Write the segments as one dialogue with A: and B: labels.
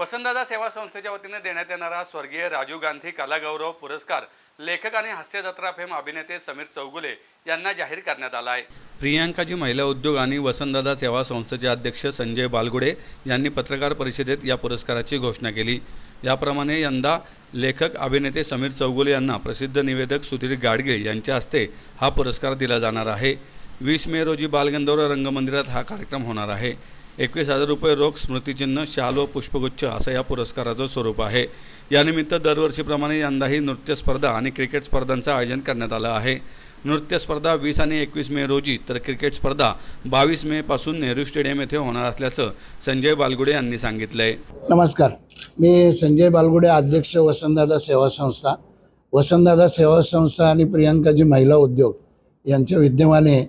A: वसंतदादा सेवा संस्थेच्या वतीने देण्यात येणारा स्वर्गीय राजीव गांधी कलागौरव पुरस्कार लेखक आणि हास्य जत्रा फेम अभिनेते समीर चौगुले यांना जाहीर करण्यात आला आहे. प्रियांकाजी महिला उद्योग आणि वसंतदादा सेवा संस्थेचे अध्यक्ष संजय बालगुडे यांनी पत्रकार परिषदेत या पुरस्काराची घोषणा केली. याप्रमाणे यंदा लेखक अभिनेते समीर चौगुले यांना प्रसिद्ध निवेदक सुधीर गाडगे यांच्या हस्ते हा पुरस्कार दिला जाणार आहे. वीस मे रोजी बालगंधर्व रंगमंदिरात हा कार्यक्रम होणार आहे. एकवीस हजार रुपये रोख स्मृतिचिन्ह शाल व पुष्पगुच्छ असं या पुरस्काराचं स्वरूप आहे. यानिमित्त दरवर्षीप्रमाणे यंदाही नृत्य स्पर्धा आणि क्रिकेट स्पर्धांचं आयोजन करण्यात आलं आहे. नृत्य स्पर्धा वीस आणि एकवीस मे रोजी तर क्रिकेट स्पर्धा बावीस मे पासून नेहरू स्टेडियम येथे होणार असल्याचं संजय बालगुडे यांनी सांगितलं आहे
B: नमस्कार. मी संजय बालगुडे अध्यक्ष वसंतदादा सेवा संस्था. वसंतदादा सेवा संस्था आणि प्रियांकाजी महिला उद्योग यांच्या विद्यमाने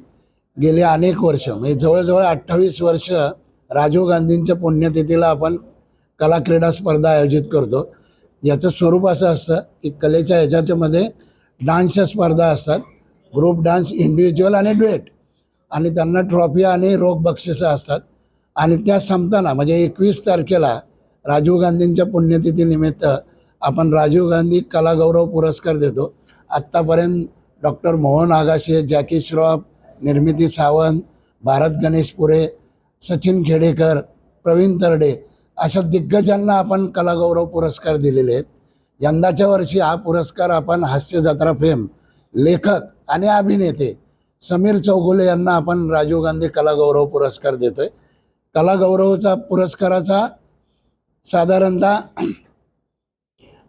B: गेले अनेक वर्ष म्हणजे जवळजवळ अठ्ठावीस वर्ष राजीव गांधींच्या पुण्यतिथीला आपण कला क्रीडा स्पर्धा आयोजित करतो. याचं स्वरूप असं असतं की कलेच्या ह्याच्यामध्ये डान्सच्या स्पर्धा असतात. ग्रुप डान्स इंडिव्हिज्युअल आणि डुएट आणि त्यांना ट्रॉफी आणि रोख बक्षिसं असतात. आणि त्या संपताना म्हणजे एकवीस तारखेला राजीव गांधींच्या पुण्यतिथीनिमित्त आपण राजीव गांधी कलागौरव पुरस्कार देतो. आत्तापर्यंत डॉक्टर मोहन आगाशे जॅकी श्रॉफ निर्मिती सावंत भारत गणेश पुरे सचिन खेडेकर प्रवीण तरडे अशा दिग्गजांना आपण कलागौरव पुरस्कार दिलेले आहेत. यंदाच्या वर्षी हा पुरस्कार आपण हास्य जत्रा फेम लेखक आणि अभिनेते समीर चौगुले यांना आपण राजीव गांधी कलागौरव पुरस्कार देतोय. कलागौरवचा पुरस्काराचा साधारणतः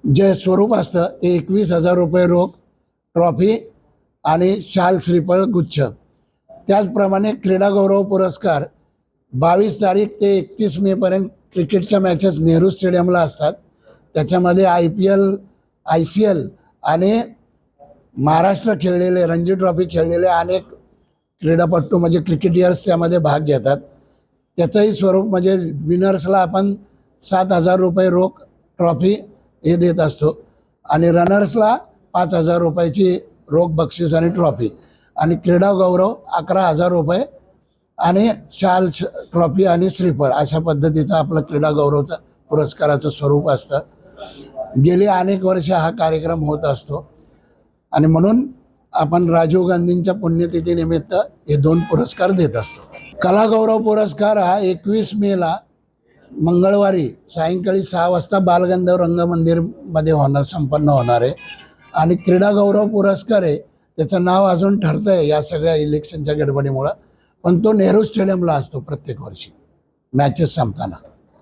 B: जे स्वरूप असतं ते एकवीस हजार रुपये रोख ट्रॉफी आणि शाल श्रीफळ गुच्छ. त्याचप्रमाणे क्रीडा गौरव पुरस्कार बावीस तारीख ते एकतीस मेपर्यंत क्रिकेटच्या मॅचेस नेहरू स्टेडियमला असतात. त्याच्यामध्ये I P L I C L आणि महाराष्ट्र खेळलेले रणजी ट्रॉफी खेळलेले अनेक क्रीडापटू म्हणजे क्रिकेटियर्स त्यामध्ये भाग घेतात. त्याचंही स्वरूप म्हणजे विनर्सला आपण सात हजार रुपये रोख ट्रॉफी हे देत असतो आणि रनर्सला पाच हजार रुपयाची रोख बक्षीस आणि ट्रॉफी आणि क्रीडा गौरव अकरा हजार रुपये आणि शाल श- ट्रॉफी आणि श्रीफळ अशा पद्धतीचं आपलं क्रीडा गौरवचं पुरस्काराचं स्वरूप असतं. गेली अनेक वर्ष हा कार्यक्रम होत असतो. आणि म्हणून आपण राजीव गांधींच्या पुण्यतिथीनिमित्त हे दोन पुरस्कार देत असतो. कलागौरव पुरस्कार हा एकवीस मेला मंगळवारी सायंकाळी सहा वाजता बालगंधर्व रंगमंदिरमध्ये होणार संपन्न होणार आहे. आणि क्रीडा गौरव पुरस्कार आहे त्याचं नाव अजून ठरतं आहे या सगळ्या इलेक्शनच्या गडबडीमुळं. पण तो नेहरू स्टेडियमला असतो प्रत्येक वर्षी. मॅचेस संपताना.